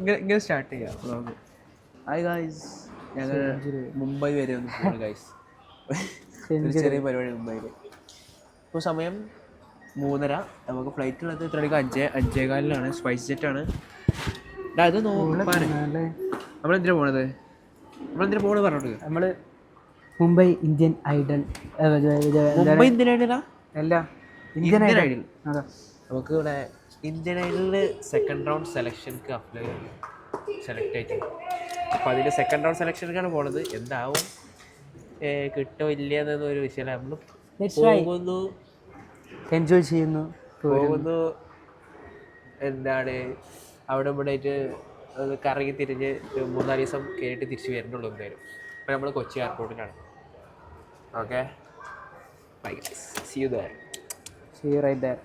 ഇങ്ങനെ സ്റ്റാർട്ട് ചെയ്യാം vlog hi guys ഞങ്ങൾ മുംബൈ വരെ ഒന്ന് പോകണം ഗായ്സ് ഒരു ചെറിയ പരിപാടി മുംബൈയിൽ ഇപ്പോൾ സമയം മൂന്നര. നമുക്ക് ഫ്ലൈറ്റ് ഉള്ളത് ഇത്ര മണിക്ക്? അഞ്ചേ അഞ്ചേകാലിലാണ് സ്പൈസ് ജെറ്റാണ് അത് നോക്കാൻ നമ്മളെന്തിനാ പോണത്? നമ്മളെന്തിനാ പോകണത് പറഞ്ഞോട്ട്. നമ്മൾ മുംബൈ ഇന്ത്യൻ ഐഡൽ മുംബൈ എന്തിനാ അല്ല ഇന്ത്യൻ ഇന്ത്യൻ ഐഡൽ. അതാ. നമുക്ക് ഇവിടെ ഇന്ത്യൻ ഐഡലിൽ സെക്കൻഡ് റൗണ്ട് സെലക്ഷൻക്ക് അപ്ലൈ സെലക്ട് ആയിട്ടുണ്ട് അപ്പോൾ അതിന്റെ സെക്കൻഡ് റൗണ്ട് സെലക്ഷനിലേക്കാണ് പോണത്. എന്താവും? കിട്ടോ ഇല്ല എന്നൊരു വിഷയമല്ല നമ്മൾ. പോകുന്നു. എൻജോയ് ചെയ്യുന്നു. പോകുന്നു. എന്താണ്? അവിടെ ഇവിടെ ആയിട്ട് കറങ്ങി തിരിഞ്ഞ് മൂന്നാൽ ദിവസം കയറിയിട്ട് തിരിച്ച് വരുന്നുള്ളൂ എന്തായാലും. അപ്പോൾ നമ്മൾ Kochi എയർപോർട്ടിലാണ് okay bye guys See you there See you right there.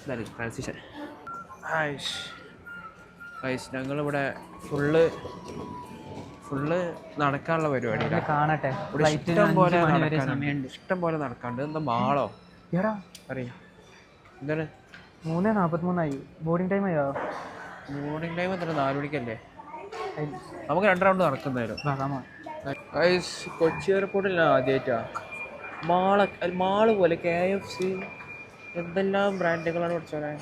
ഇതാണ് ട്രാൻസിഷൻ ഹായ്ഷ് ഗൈസ് ഞങ്ങളിവിടെ ഫുള്ള് ഫുള്ള് നടക്കാനുള്ള പരിപാടി കാണട്ടെ. ഇഷ്ടം പോലെ ഇഷ്ടം പോലെ നടക്കാണ്ട് എന്താ മാളോ? എടാ. അറിയാം? എന്താണ്? മൂന്ന് നാൽപ്പത്തിമൂന്നായി ബോർഡിംഗ് ടൈം ആയോ? മോർണിംഗ് ടൈം എത്ര നാല് മണിക്കല്ലേ? നമുക്ക് രണ്ട് റൗണ്ട് നടക്കുന്നതായിരുന്നു. കൊച്ചി എയർപോർട്ടിലാണ് ആദ്യമായിട്ടാ മാള മാൾ പോലെ കെ എഫ് സി എന്തെല്ലാം ബ്രാൻഡുകളാണ് പഠിച്ചോനെ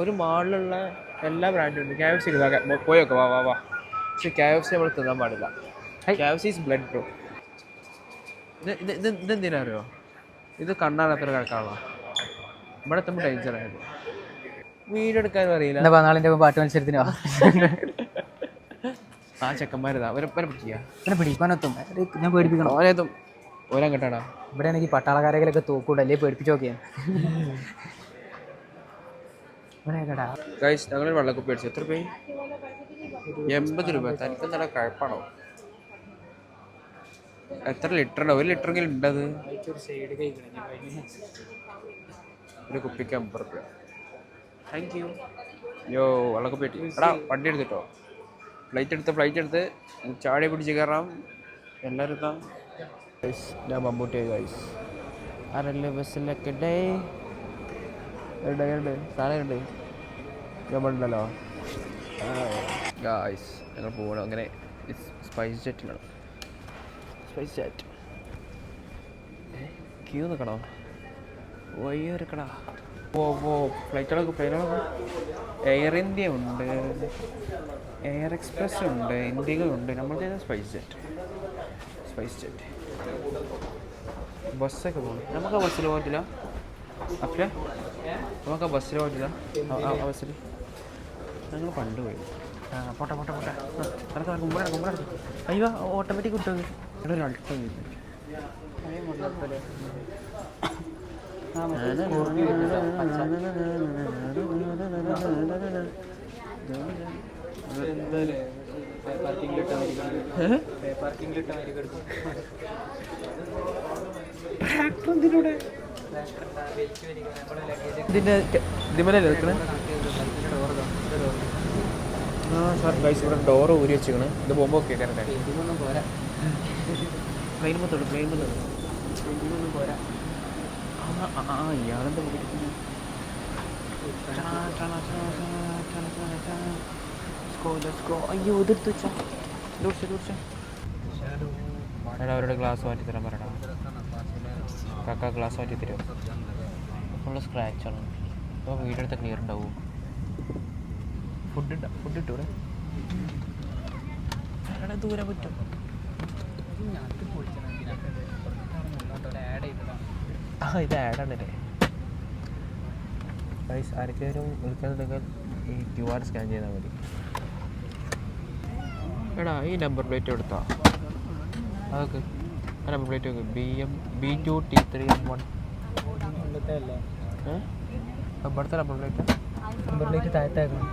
ഒരു മാളിലുള്ള എല്ലാ ബ്രാൻഡും ഉണ്ട്. കെ എഫ് സി പോയൊക്കെ വാ വാ വാ. പക്ഷെ കെ എഫ് സി നമ്മൾ തിന്നാൻ പാടില്ല. K F C is blood bro ഇത് ഇത് ഇത് ഇതെന്തിനാ അറിയോ? ഇത് കണ്ണാടത്ര കിടക്കാനുള്ള ഇവിടെ എത്തുമ്പോൾ ആയിരുന്നു വീഡിയോ എടുക്കാനും അറിയില്ല. നാളിന്റെ പാട്ട് മത്സരത്തിന് ആ ചെക്കന്മാരതാ അവരെ പിടിക്കുക പിടിക്കാനെത്തും ഞാൻ പേടിപ്പിക്കണം. ഓരേതും ഓരോ കേട്ടാടാ ഇവിടെ ആണെങ്കിൽ പട്ടാളക്കാരെങ്കിലൊക്കെ തോക്കൂടല്ലേ പേടിപ്പിച്ച് പേടിപ്പിച്ചു കേട്ടാ ഗൈസ് ഞങ്ങൾ വെള്ളക്കുപ്പി അടിച്ചു. എത്ര രൂപ എൺപത് രൂപ. തനിക്ക് നല്ല കഴപ്പാണോ? എത്ര ലിറ്റർ ഒരു ലിറ്ററെങ്കിലും ഉണ്ടത് ഒരു കുപ്പിക്ക് അമ്പത് രൂപ. താങ്ക് യു യോ വെള്ളക്കുപ്പി അടി എടാ വണ്ടി എടുത്തിട്ടോ? ഫ്ലൈറ്റ് എടുത്ത് ഫ്ലൈറ്റ് എടുത്ത്. ചാടി പിടിച്ച് കയറാം. എല്ലാവരും ഇതാ. ഗൈസ് ഞാൻ മമ്മൂട്ടിയായി ഗൈസ് ആരല്ലേ ബസ്സിലൊക്കെ ഡേ ഉണ്ട് ഉണ്ട് സാധനം ഉണ്ട് നമ്മളുണ്ടല്ലോ ഗായ്സ് ഞങ്ങൾ പോകണം അങ്ങനെ സ്പൈസ് ജെറ്റിലാണ് സ്പൈസ് ജെറ്റ് ക്യൂ നിൽക്കണോ വയ്യോ ഇരിക്കടാ ഓ ഓ ഫ്ലൈറ്റുകളൊക്കെ പ്ലെയിനുകളൊക്കെ എയർ ഇന്ത്യ ഉണ്ട് എയർ എക്സ്പ്രസ് ഉണ്ട് ഇന്ത്യകൾ ഉണ്ട് നമ്മൾ നമ്മളുടെ സ്പൈസ് ജെറ്റ് സ്പൈസ് ജെറ്റ് ബസ്സൊക്കെ പോകണം നമുക്ക് ആ ബസ്സിൽ പോകത്തില്ല അപ്പേ നമുക്ക് ആ ബസ്സിൽ പോയിട്ടില്ല ആ- ബസ്സിൽ ഞങ്ങൾ പണ്ട് പോയി ആ, പോട്ടെ പോട്ടെ പോട്ടെ നടക്കാം മുമ്പ് മുമ്പ് അയ്യോ ഓട്ടോമാറ്റിക് കിട്ടും ഇവിടെ ഒരു അൾട്ടോ നിൽക്കണേ ആ സാർ ഗൈസ് ഇവിടെ ഡോറ് ഊരി വെച്ചിരിക്കണ്. ഇത് ബോംബ് ഒക്കെ കറക്റ്റ് പ്ലെയിൻ മൊത്തം പ്ലെയിൻ മൊത്തം ആ ഇയാളെന്താ അയ്യോ ഇതെടുത്ത് വെച്ചാ. ദൂർച്ച ദൂർച്ച എടാ അവരുടെ ഗ്ലാസ് മാറ്റി തരാൻ പറയടാ. കാക്ക ഗ്ലാസ് മാറ്റി തരുമോ ഫുള്ള് സ്ക്രാച്ചാണ് അപ്പോൾ വീഡിയോ എടുത്ത ക്ലിയർ ഉണ്ടാവും. ഫുഡ് ഫുഡ് ഇട്ടൂടെ ദൂരെ പറ്റും. ആ ഇത് ആഡാണ് അല്ലേ പൈസ ആർക്കെങ്കിലും വിളിക്കാന്നുണ്ടെങ്കിൽ ഈ ക്യു ആർ സ്കാൻ ചെയ്താൽ മതി. എടാ ഈ നമ്പർ പ്ലേറ്റ് എടുത്താ. അതൊക്കെ നമ്പർ പ്ലേറ്റ് ഒക്കെ B M B two T three M one ഇവിടുത്തെ നമ്പർ പ്ലേറ്റ് നമ്പറിലേക്ക് താഴത്താക്കണം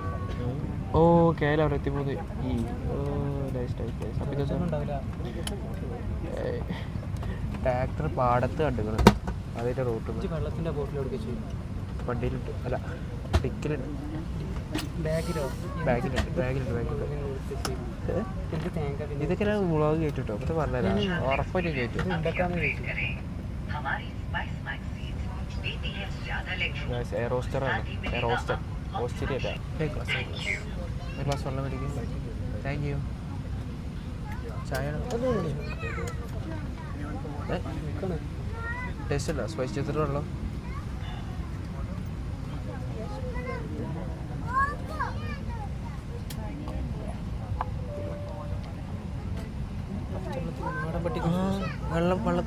ഓ കേരള എത്തിപ്പോത് ഈ ഓ നൈസ് നൈസ് നൈസ് അപ്പം ട്രാക്ടർ പാടത്ത് കണ്ടുക്കണം അതിന്റെ റൂട്ട് വെള്ളത്തിന്റെ ബോട്ടിൽ എടുക്കുക ചെയ്യും. വണ്ടിയിലുണ്ട്. അല്ല ടിക്കിലുണ്ട്. ബാഗിലോ? ബാഗിലുണ്ട് ബാഗിലുണ്ട് ബാഗിലുണ്ട്. ഇതൊക്കെ ഞാൻ വ്ളോഗ് കേട്ടോ അപ്പോൾ പറഞ്ഞുതരാം. ഉറപ്പൊരു കേട്ടു റോസ്റ്ററാണ് റോസ്റ്റർ ഓസ്ട്രേലിയ ഗ്ലാസ് വെള്ളം മേടിക്കും താങ്ക് യു ചായ ടേസ്റ്റ് അല്ല. സ്പൈസ് ചെയ്തിട്ട്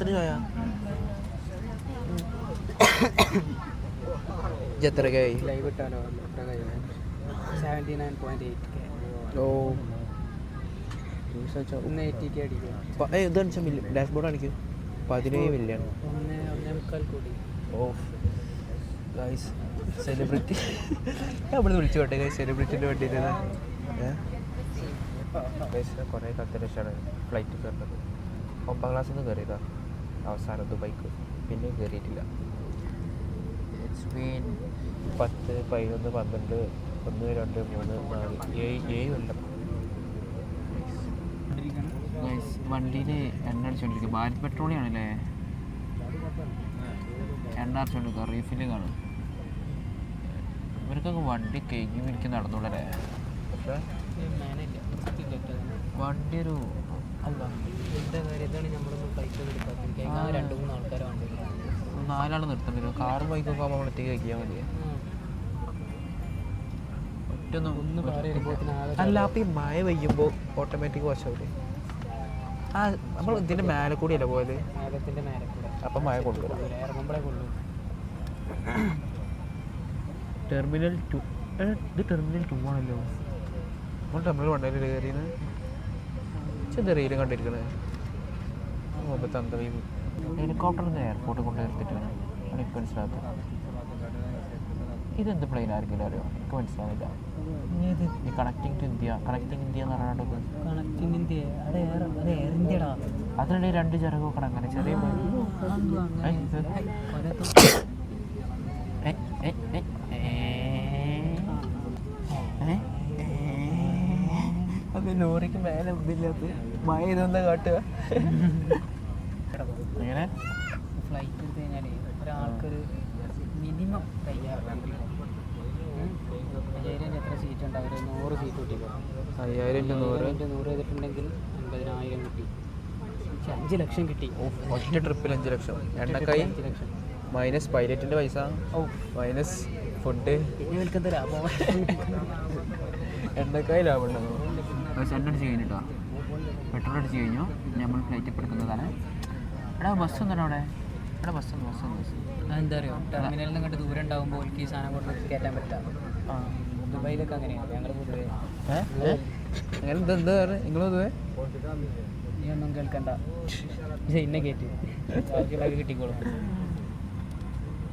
വെള്ളത്തിന് ചായ എത്രക്കായി live ഇട്ടാലോ seventy nine point eight K ഓ ഒന്ന് എയ്റ്റി കെ അടിക്കും ഇത് കാണിച്ചാൽ മില്യൺ ഡാഷ്ബോർഡ് കാണിക്കും പതിനേഴ് മില്യൺ ഒന്ന് ഒന്നേ മുക്കാൽ കോടി ഓ ഗൈസ് സെലിബ്രിറ്റി നമ്മൾ വിളിച്ചു പോട്ടെ ഗൈസ് സെലിബ്രിറ്റിന്റെ വേണ്ടിയിട്ട് ഗൈസ് കുറേ ഫ്ലൈറ്റ് കയറുന്നത് ഒമ്പതാം ക്ലാസ്സിൽ നിന്ന് അവസാനം ദുബൈക്ക് പിന്നെ കയറിയിട്ടില്ല ഇറ്റ്സ് ബീൻ പത്ത് പതിനൊന്ന് പന്ത്രണ്ട് ഒന്ന് രണ്ട് മൂന്ന് നാല് ഏഴ് ഏഴ് കൊല്ലം. ഗൈസ് വണ്ടിയിൽ എണ്ണ അടിച്ചുകൊണ്ടിരിക്കും ഭാരത് പെട്രോളിയം ആണല്ലേ? എണ്ണ അടിച്ചുകൊണ്ടിരിക്കുക റീഫില്ലിംഗ് ആണ് ഇവർക്കൊക്കെ വണ്ടി കേക്ക് എനിക്ക് നടന്നുള്ളല്ലേ പക്ഷേ വണ്ടി ഒരു നാലാൾ നിർത്തേണ്ടി? വരും കാറും ബൈക്കൊക്കെ ആകുമ്പോൾ നമ്മൾ ഒറ്റയ്ക്ക് കഴിക്കാൻ മതി അല്ല അപ്പം ഈ മഴ പെയ്യുമ്പോൾ ഓട്ടോമാറ്റിക് ആ നമ്മൾ ഇതിന്റെ മേലെ കൂടിയല്ലേ പോയത്? അപ്പൊ മഴ കൊണ്ടുവരും. ടെർമിനൽ ടു ഇത് ടെർമിനൽ ടു ആണല്ലോ. നമ്മൾ ടെർമിനൽ വണ്ടിയിൽ കയറിയത് ചെന്താ റീലും കണ്ടിരിക്കണേ ഹെലികോപ്റ്ററിൽ നിന്ന് എയർപോർട്ടിൽ കൊണ്ട് നിർത്തിയിട്ടാണ് എനിക്ക് മനസ്സിലാത്തത് ഇതെന്ത് പ്ലെയിൻ ആയിരിക്കില്ല അറിയോ? എനിക്ക് മനസ്സിലാവില്ല ഈ connecting to India connecting India എന്ന് പറഞ്ഞിട്ട് കണക്റ്റിംഗ് ഇന്ത്യ അത് എയർ അത് എയർ ഇന്ത്യടാ അതിനിടെ രണ്ട് ചിറകൊക്കെ അങ്ങനെ. ചെറിയ ഏ, ഏ, ഏ, ഏ, അത് ലോറിക്ക് മേലെ ഇതില്ലാത്ത മഴ ഇതെന്താ കാട്ടുക. അങ്ങനെ ഫ്ലൈറ്റ് എടുത്ത് കഴിഞ്ഞാൽ ഒരാൾക്കൊരു മിനിമം തയ്യാറാണ് അയ്യായിരം എത്ര സീറ്റ് ഉണ്ട്? അവർ നൂറ് സീറ്റ് കിട്ടിക്കോ അയ്യായിരം നൂറ്. നൂറ് ചെയ്തിട്ടുണ്ടെങ്കിൽ അൻപതിനായിരം കിട്ടി. പക്ഷെ അഞ്ച് ലക്ഷം കിട്ടി. ഒറ്റ ട്രിപ്പിൽ അഞ്ച് ലക്ഷം. എണ്ണക്കായി അഞ്ച് ലക്ഷം. മൈനസ് പൈലറ്റിന്റെ പൈസ. ഓ മൈനസ് ഫുഡ് പിന്നെ ലാഭം. എണ്ണക്കായി ലാഭം ഉണ്ടാകും എണ്ണ അടിച്ച് കഴിഞ്ഞിട്ടോ പെട്രോൾ അടിച്ച് കഴിഞ്ഞു. നമ്മൾ ഫ്ലൈറ്റ് പെടുക്കുന്നതാണ്. എടുക്കുന്നതാണ് എടാ ബസ് ഒന്നും അവിടെ. എടാ ബസ് ഒന്ന് ബസ് ബസ് എന്താ അറിയോ? ടെർമിനലിൽ നിന്ന് ഇങ്ങോട്ട് ദൂരം ഉണ്ടാകുമ്പോൾ എനിക്ക് ഈ സാധനം കൊണ്ട് കയറ്റാൻ പറ്റില്ല. ദുബൈയിലൊക്കെ അങ്ങനെയാണ് ഞങ്ങൾ പൊതുവേ. എന്താ എന്താ പറയുക നിങ്ങൾ പൊതുവേ? നീ ഒന്നും കേൾക്കണ്ട. ഇന്നെ കയറ്റി ബാക്കിയുള്ളവർക്ക് കിട്ടിക്കോളും.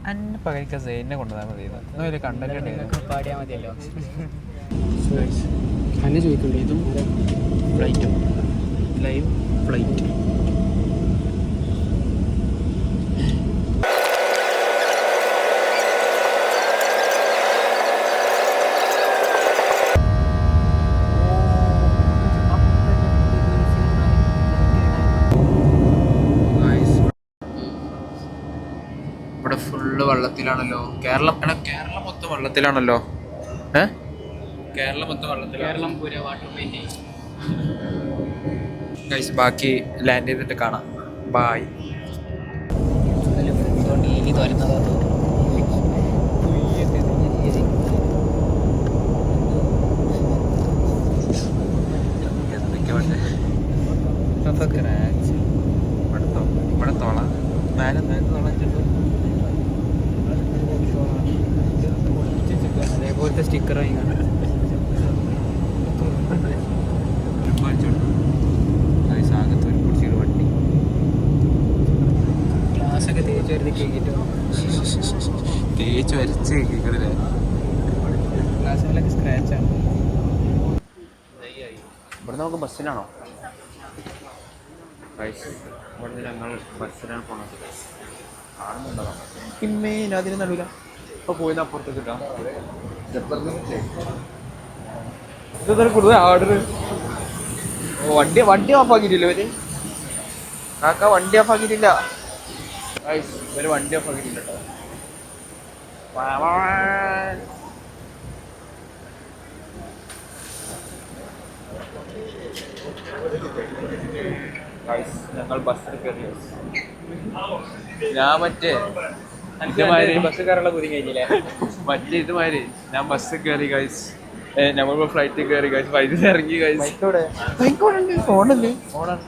അന്നെ പകരിക്കാൻ സൈനെ കൊണ്ടുപോകാൻ മതി കണ്ടൊക്കെ പാടിയാൽ മതിയല്ലോ. അന്നെ ചോദിക്കണ്ടേ? ഇതും ഫ്ലൈറ്റും ലൈവ് ഫ്ലൈറ്റ് ഇവിടെ ഫുള്ള് വെള്ളത്തിലാണല്ലോ. കേരളം എടാ കേരളം മൊത്തം വെള്ളത്തിലാണല്ലോ. ഏ? കേരളം മൊത്തം വെള്ളത്തിലാണ് കേരളം പൂര വാട്ടർ ബാക്കി ലാൻഡ് ചെയ്തിട്ട് കാണാം. ബായ് ഇനി തുരന്നതാ ഇവിടെ നമുക്ക് ബസ്സിലാണോ? ഗൈസ് ഇവിടെ ഞങ്ങൾ ബസ്സിലാണ് പോണത്. കാണുന്നുണ്ടോ? ഇമ്മേ ഞാൻ അതിന് നടുവില്ല അപ്പോൾ പോയിന്ന് അപ്പുറത്തേക്ക് കിട്ടാം ഇതൊരു കൂടുതൽ ആർഡർ വണ്ടി വണ്ടി ഓഫ് ആക്കിയിട്ടില്ല ഇവർ? കാക്ക വണ്ടി ഓഫ് ആക്കിയിട്ടില്ല. ഗൈസ് ഇവർ വണ്ടി ഓഫ് ആക്കിയിട്ടില്ല കേട്ടോ. ഞങ്ങൾ ബസ്സിൽ കയറി ഞാൻ മറ്റേ ഇതുമാതിരി ബസ് കയറുള്ള കുതി കഴിഞ്ഞില്ലേ? മറ്റേ ഇതുമാതിരി. ഞാൻ ബസ്സിൽ കയറി ഗൈസ് നമ്മളിപ്പോ ഫ്ലൈറ്റിൽ കയറി ഗൈസ് വൈദ്യുതി ഇറങ്ങി ഗൈസ് ഫോണല്ലേ ഫോണാണ്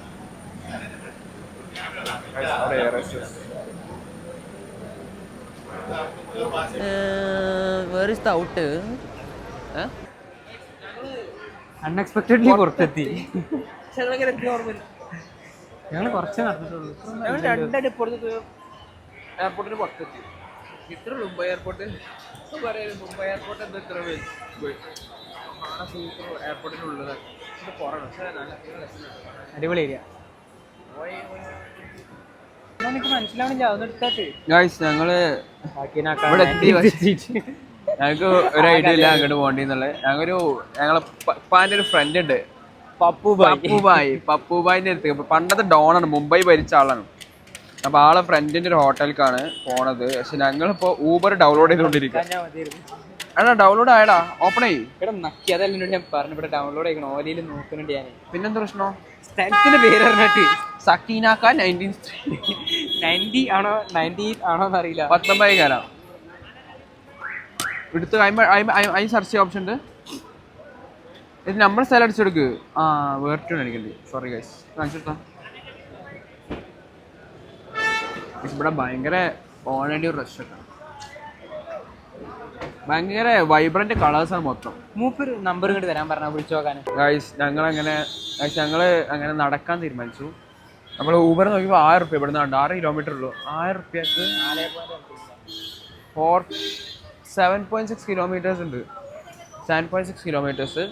where is the out unexpectedly പുറത്തെത്തി. ഞങ്ങൾ കുറച്ചേ നടന്നിട്ടുള്ളൂ. രണ്ടടി പുറത്ത് എയർപോർട്ടിന് പുറത്തെത്തി. ഇത്ര മുംബൈ എയർപോർട്ട് പറയുന്നത് മുംബൈ എയർപോർട്ട് എന്താ ഇത്ര സൂപ്പർ ഇത് പക്ഷേ നല്ല രസമാണ് അടിപൊളി ഏരിയ ഞങ്ങൾ ഇവിടെ ഞങ്ങൾക്ക് ഒരു ഐഡിയ ഇല്ല അങ്ങോട്ട് പോകണ്ടെന്നുള്ളത്. ഞങ്ങൊരു ഞങ്ങളെ ഉപ്പാന്റെ ഒരു ഫ്രണ്ട് ഉണ്ട്. പപ്പുബായി. പപ്പുബായിന്റെ അടുത്ത്. പണ്ടത്തെ ഡോണാണ്. മുംബൈ ഭരിച്ച ആളാണ്. അപ്പൊ ആളെ ഫ്രണ്ടിന്റെ ഒരു ഹോട്ടലിലേക്കാണ് പോണത്. പക്ഷെ ഞങ്ങളിപ്പോ ഊബർ ഡൗൺലോഡ് ചെയ്തോണ്ടിരിക്കും. എടാ ഡൗൺലോഡ് ആയടാ. ഓപ്പൺ ചെയ്യ് ഇവിടെ നക്കി. അതല്ല എന്നോട് ഞാൻ പറഞ്ഞു ഇവിടെ ഡൗൺലോഡ് ചെയ്യണം. ഓലയിൽ നോക്കുന്നുണ്ട് ഞാൻ പിന്നെന്താ പ്രശ്നം? സ്ഥലത്തിന്റെ പേര് പറഞ്ഞിട്ട് സക്കീനാക്ക നയന്റീൻ നയന്റി ആണോ? നയന്റി ആണോ എന്നറിയില്ല. പത്തൊമ്പത് കാലം എടുത്ത് അതിന് സെർച്ച് ഓപ്ഷൻ ഉണ്ട്. ഇത് നമ്മൾ സ്ഥലം അടിച്ചെടുക്ക് ആ വേറിട്ടാണ് അടിക്കണ്ടേ. സോറി ഗൈസ് കാണിച്ചെടുത്താ ഇവിടെ ഭയങ്കര ഓൾറെഡി റഷ് ഒക്കെ. ഭയങ്കര വൈബ്രന്റ് കളേഴ്സ് ആണ് മൊത്തം. മൂപ്പര് നമ്പർ ഇങ്ങോട്ട് തരാൻ പറഞ്ഞ വിളിച്ചു നോക്കാൻ ഗൈസ് ഞങ്ങൾ അങ്ങനെ ഗൈസ് ഞങ്ങൾ അങ്ങനെ നടക്കാൻ തീരുമാനിച്ചു. നമ്മൾ ഊബർ നോക്കിയപ്പോൾ ആയിരം റുപ്യ ഇവിടെ നിന്നുണ്ട് ആറ് കിലോമീറ്റർ ഉള്ളൂ. ആയിരം റുപ്യക്ക് four seven point six kilometres ഉണ്ട്. Seven point six kilometres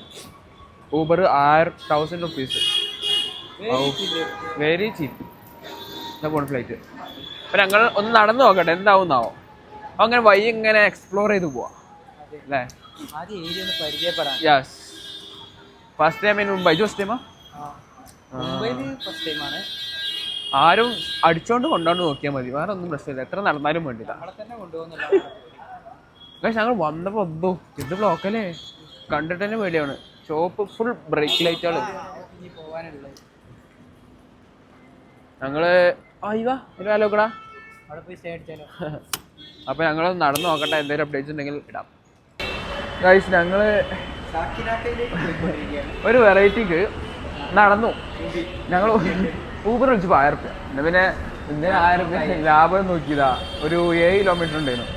Uber ആയിരം തൗസൻഡ് റുപ്പീസ് വെരി ചീപ്പ് എന്താ പോണ ഫ്ലൈറ്റ് അപ്പം ഞങ്ങൾ ഒന്ന് നടന്നു നോക്കട്ടെ എന്താവുന്നാവോ. അപ്പം അങ്ങനെ വഴി ഇങ്ങനെ എക്സ്പ്ലോർ ചെയ്ത് പോവാം. അല്ലേ? Yes first time in Mumbai first ടൈമാ ആരും അടിച്ചോണ്ട് കൊണ്ടോണ്ട് നോക്കിയാൽ മതി. വേറെ ഒന്നും പ്രശ്നമില്ല. എത്ര നടന്നാലും വേണ്ടില്ല പക്ഷെ ഞങ്ങൾ വന്നപ്പോ എന്തോ ഇത് ബ്ലോക്കല്ലേ കണ്ടിട്ട് തന്നെ പേടിയാണ്. ഷോപ്പ് ഫുൾ ബ്രേക്ക് ലൈറ്റുകൾ ഞങ്ങൾ അപ്പൊ ഞങ്ങൾ നടന്നു നോക്കട്ടെ എന്തെങ്കിലും അപ്ഡേറ്റ്സ് ഉണ്ടെങ്കിൽ ഇടാം. ഗൈസ് ഞങ്ങൾ ഒരു വെറൈറ്റിക്ക് നടന്നു. ഞങ്ങൾ ഊബർ വിളിച്ച് ആയിരം റുപ്യ. എന്നാ പിന്നെ എന്തിനാ ആയിരം റുപ്യ ലാഭം നോക്കിയതാ. ഒരു ഏഴ് കിലോമീറ്റർ ഉണ്ടായിരുന്നു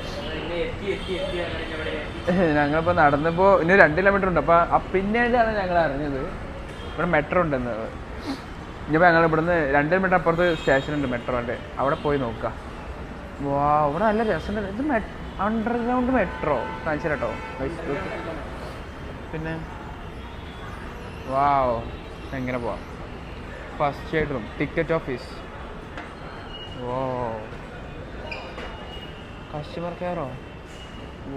ഞങ്ങളിപ്പോൾ നടന്നപ്പോൾ ഇനി രണ്ട് കിലോമീറ്റർ ഉണ്ട്. അപ്പോൾ പിന്നീടാണ് ഞങ്ങൾ അറിഞ്ഞത് ഇവിടെ മെട്രോ ഉണ്ടെന്ന്. ഇനിയിപ്പോൾ ഞങ്ങൾ ഇവിടുന്ന് രണ്ട് കിലോമീറ്റർ അപ്പുറത്ത് സ്റ്റേഷൻ ഉണ്ട് മെട്രോന്റെ അവിടെ പോയി നോക്കുക വാ ഇവിടെ നല്ല രസമുണ്ട്. ഇത് അണ്ടർഗ്രൗണ്ട് മെട്രോ കാണിച്ചു കേട്ടോ പിന്നെ? വാവ് എങ്ങനെ പോവാം? First aid room ticket office ഓ കസ്റ്റമർ കെയറോ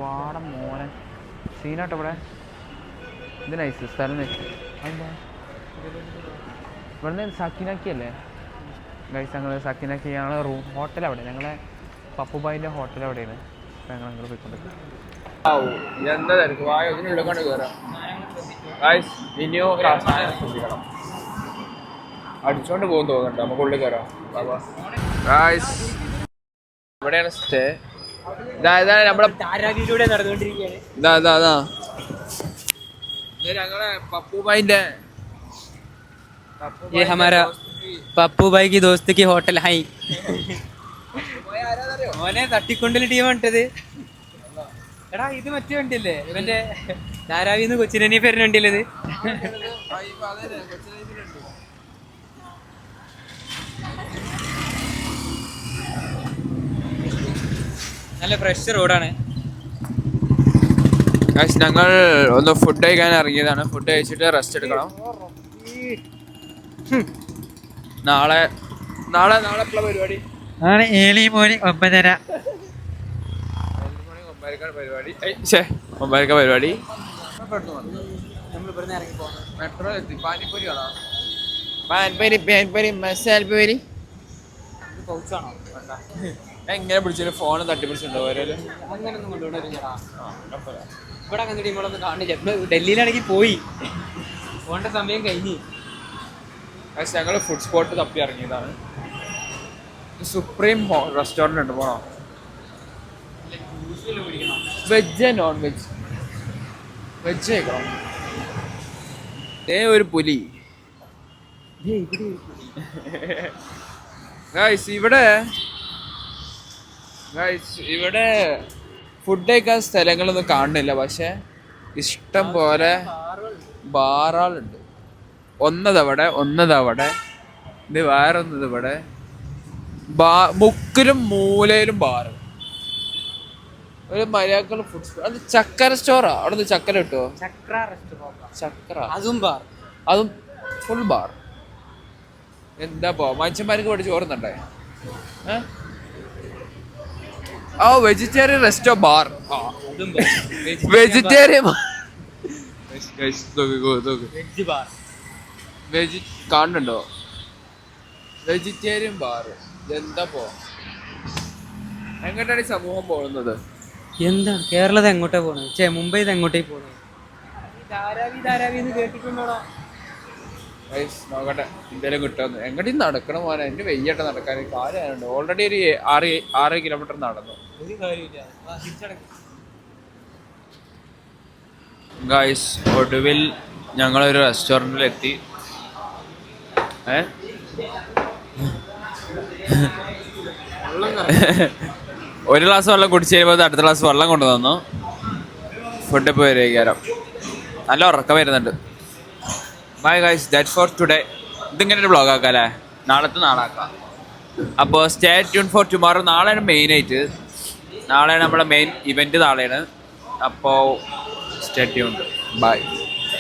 വാട മോനെ. സീനാട്ടോ ഇവിടെ. ഇത് നൈസ് സ്ഥലം നൈസ് എന്താ ഇവിടുന്ന് സക്കിനാക്കി അല്ലേ ഗൈസ് ഞങ്ങൾ സക്കിനാക്കി ഞങ്ങളെ റൂം ഹോട്ടൽ അവിടെ. ഞങ്ങളെ പപ്പുബായിന്റെ ഹോട്ടൽ അവിടെയാണ്. അപ്പോൾ ഞങ്ങൾ അങ്ങോട്ട് പോയിക്കൊണ്ടിരിക്കും. അടിച്ചോണ്ട് പോകും തോന്നുന്നുണ്ട്. നമുക്ക് ഉള്ളിൽ കയറാം ഇവിടെയാണ് സ്റ്റേ ഇതാണ് നമ്മുടെ ധാരാവിയിലൂടെ നടന്നുകൊണ്ടിരിക്കുകയാണ് ഇതാ ഇതാ ഇതാ ഇത് ഞങ്ങളെ പപ്പുബായിന്റെ ये हमारा പപ്പു ഭായ് की दोस्त की होटल हाई മോനെ തട്ടിക്കൊണ്ടല് ടീം ഇട്ടത് എടാ ഇത് മറ്റേ വണ്ടിയല്ലേ ഇവന്റെ ധാരാവിന്ന് കൊച്ചിനെ പേരിന് വണ്ടിയല്ലേ ഇത് നല്ല ഫ്രഷ് റോഡാണ് ഞങ്ങൾ ഒന്ന് ഫുഡ് കഴിക്കാൻ ഇറങ്ങിയതാണ്. ഫുഡ് കഴിച്ചിട്ട് റെസ്റ്റ് എടുക്കണം. നാളെ നാളെ നാളെ പരിപാടി? നാളെ ഏലി മോനി ഒമ്പതര. പരിപാടി. ഒമ്പതരക്ക പരിപാടി. നമ്മൾ ഇവിടുന്ന് ഇറങ്ങി പോകണം മെട്രോ എത്തി. പാനിപ്പൂരി പാൻപരി പാൻപരി മസാല പൂരി ഇത് പൗച്ചാണോ എങ്ങനെ പിടിച്ചാലും ഫോൺ തട്ടിപ്പിടിച്ചിട്ടുണ്ടോ. അങ്ങനെ അങ്ങനൊന്നും കൊണ്ടുപോകണില്ലടാ ഇവിടെ അങ്ങനെ ടീമുകളൊന്നും കാണില്ല ഡൽഹിയിലാണെങ്കിൽ പോയി. പോകേണ്ട സമയം കഴിഞ്ഞു. പക്ഷെ ഞങ്ങൾ ഫുഡ് സ്പോട്ട് തപ്പി ഇറങ്ങിയതാണ്. സുപ്രീം റെസ്റ്റോറന്റ് ഉണ്ട് പോണോ? വെജ് നോൺ വെജ് വെജ് കഴിക്കണം? ഏ ഒരു പുലി. ഗൈസ് ഇവിടെ ഗൈസ് ഇവിടെ ഫുഡ് കഴിക്കാൻ സ്ഥലങ്ങളൊന്നും കാണുന്നില്ല. പക്ഷെ ഇഷ്ടം പോലെ ബാറുകളുണ്ട് ഒന്നതവിടെ ഒന്നതവിടെ ഇത് വേറൊന്നത് ഇവിടെ ബാ മുക്കിലും മൂലയിലും ബാറ്. ഒരു മര്യാദക്കുള്ള ഫുഡ് അത് ചക്കര സ്റ്റോറാ അവിടെ നിന്ന് ചക്കര കിട്ടുമോ ചക്ര അതും ബാർ അതും ഫുൾ ബാർ എന്താ പോ? മനുഷ്യന്മാർക്ക് വേണ്ടി ചോറുന്നുണ്ടേ? ഓ ആ vegetarian resto bar vegetarian veg bar veggie കാണുന്നുണ്ടോ? വെജിറ്റേറിയൻ ബാർ എന്താ പോ? എങ്ങോട്ടാണ് ഈ സമൂഹം പോകുന്നത്? എന്താ? കേരളത്തെ എങ്ങോട്ടാ പോണത് ചേ മുംബൈ എങ്ങോട്ടേ പോണത് ധാരാവി ധാരാവി എന്ന് കേട്ടിട്ടുണ്ടോടാ? നോക്കട്ടെ. എന്തേലും കിട്ടുമെന്ന് എങ്ങോട്ടും നടക്കണം മോനെ? എന്റെ വെയ്യട്ടെ നടക്കാൻ. കാര്യമായിട്ട് ഓൾറെഡി ഒരു ആറ് ആറ് കിലോമീറ്റർ നടന്നു. ഗായ്സ് ഒടുവിൽ ഞങ്ങളൊരു റെസ്റ്റോറന്റിൽ എത്തി ഏ? ഒരു ഗ്ലാസ് വെള്ളം കുടിച്ച് കഴിയുമ്പോൾ അടുത്ത ഗ്ലാസ് വെള്ളം കൊണ്ടു തന്നു ഫുഡ് പോയി വരികയാരം നല്ല ഉറക്കം വരുന്നുണ്ട്. Bye guys that for today ഇതിങ്ങനെ ഒരു ബ്ലോഗ് ആക്കാം അല്ലേ നാളത്തെ നാളാക്കാം. അപ്പോൾ സ്റ്റേ ട്യൂൺ ഫോർ ടുമാറോ നാളെയാണ് മെയിൻ ആയിട്ട്. നാളെയാണ് നമ്മുടെ മെയിൻ ഇവന്റ് നാളെയാണ്. അപ്പോൾ സ്റ്റേ ട്യൂൺ ബൈ